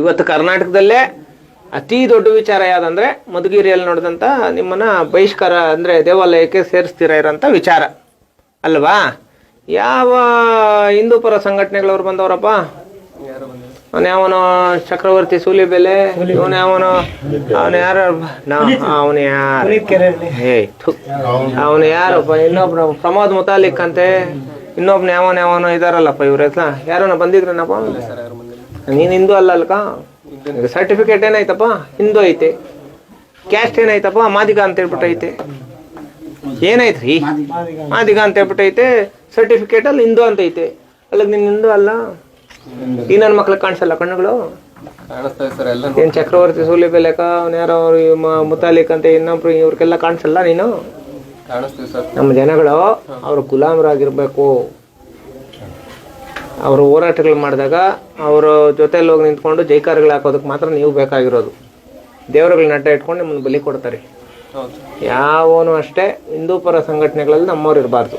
ಇವತ್ತು ಕರ್ನಾಟಕದಲ್ಲೇ ಅತಿ ದೊಡ್ಡ ವಿಚಾರ ಯಾವ್ದಂದ್ರೆ ಮಧುಗಿರಿಯಲ್ಲಿ ನೋಡಿದಂತ ನಿಮ್ಮನ್ನ ಬಹಿಷ್ಕಾರ ಅಂದ್ರೆ ದೇವಾಲಯಕ್ಕೆ ಸೇರಿಸ್ತೀರ ಇರೋಂಥ ವಿಚಾರ. ಅಲ್ವಾ? ಯಾವ ಹಿಂದೂ ಪರ ಸಂಘಟನೆಗಳವ್ರು ಬಂದವರಪ್ಪ? ಅವನ ಯಾವನು ಚಕ್ರವರ್ತಿ ಸೂಲಿಬೆಲೆ, ಇವನ ಯಾವನು ಅವನ ಯಾರ ಅವನ ಯಾರು? ಅವನ ಯಾರಪ್ಪ? ಇನ್ನೊಬ್ರು ಪ್ರಮೋದ್ ಮುತಾಲಿಕ್ ಅಂತೆ. ಇನ್ನೊಬ್ನ ಯಾವನ ಯಾವನೋ ಇದಾರಲ್ಲಪ್ಪ ಇವ್ರ ಯಾರನ ಯಾರನ್ನ ಬಂದಿದ್ರನಪ್ಪ ನೀನ್ ಹಿಂದೂ ಅಲ್ಲ ಅಲ್ಕ? ಸರ್ಟಿಫಿಕೇಟ್ ಏನಾಯ್ತಪ್ಪ? ಹಿಂದೂ ಐತೆ. ಕ್ಯಾಸ್ಟ್ ಏನಾಯ್ತಪ್ಪ? ಮಾದಿಗ ಅಂತ ಹೇಳ್ಬಿಟ್ಟು ಐತೆ ಏನಾಯ್ತ್ರಿ? ಮಾದಿಗ ಅಂತ ಹೇಳ್ಬಿಟ್ಟು ಐತೆ ಸರ್ಟಿಫಿಕೇಟ್ ಅಲ್ಲಿ ಹಿಂದೂ ಅಂತ ಐತೆ. ಅಲ್ಲಿಗೆ ನೀನು ಹಿಂದೂ ಅಲ್ಲ? ಈ ನನ್ನ ಮಕ್ಳಿಗೆ ಕಾಣಿಸಲ್ಲ ಕಣ್ಣುಗಳು? ಏನ್ ಚಕ್ರವರ್ತಿ ಸೂಲಿ ಬೆಲೆಕ ಅವ್ನ ಯಾರೋ ಅವ್ರು ಮುತಾಲಿಕ್ ಅಂತ ಇನ್ನೊಬ್ರು ಇವ್ರಿಗೆಲ್ಲ ಕಾಣಿಸಲ್ಲ ನೀನು? ನಮ್ಮ ಜನಗಳು ಅವರು ಗುಲಾಮರಾಗಿರ್ಬೇಕು. ಅವರು ಹೋರಾಟಗಳು ಮಾಡಿದಾಗ ಅವರ ಜೊತೆಯಲ್ಲಿ ಹೋಗಿ ನಿಂತ್ಕೊಂಡು ಜೈಕಾರಗಳು ಹಾಕೋದಕ್ಕೆ ಮಾತ್ರ ನೀವು ಬೇಕಾಗಿರೋದು. ದೇವರುಗಳನ್ನ ಅಡ್ಡ ಇಟ್ಕೊಂಡು ನಿಮ್ಮನ್ನು ಬಲಿ ಕೊಡ್ತಾರೆ. ಯಾವನು ಅಷ್ಟೇ ಹಿಂದೂ ಪರ ಸಂಘಟನೆಗಳಲ್ಲಿ ನಮ್ಮವ್ರು ಇರಬಾರ್ದು.